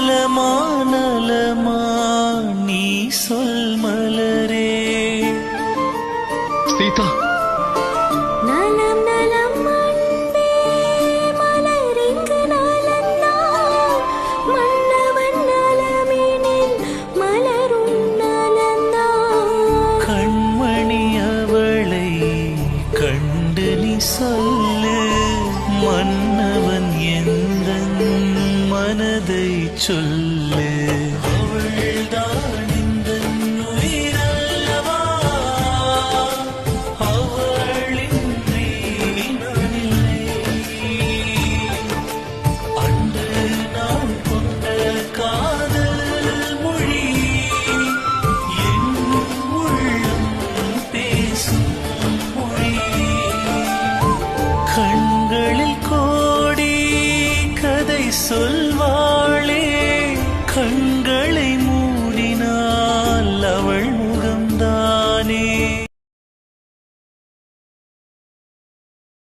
நலமா நலமா நீ சொல் மலரே. சீதா. நலம் நலம் அன்பே மலரிங்கு நலந்தான் மன்னவன் சொல்லு மன் சொல்லு. அவள்தான் இந்த உயிரல்லவா அவளின்றி நான் அன்று நான் கொண்ட காதல் மொழி என் உள்ளம் பேசும் மொழி கண்களில் கோடி கதை 很。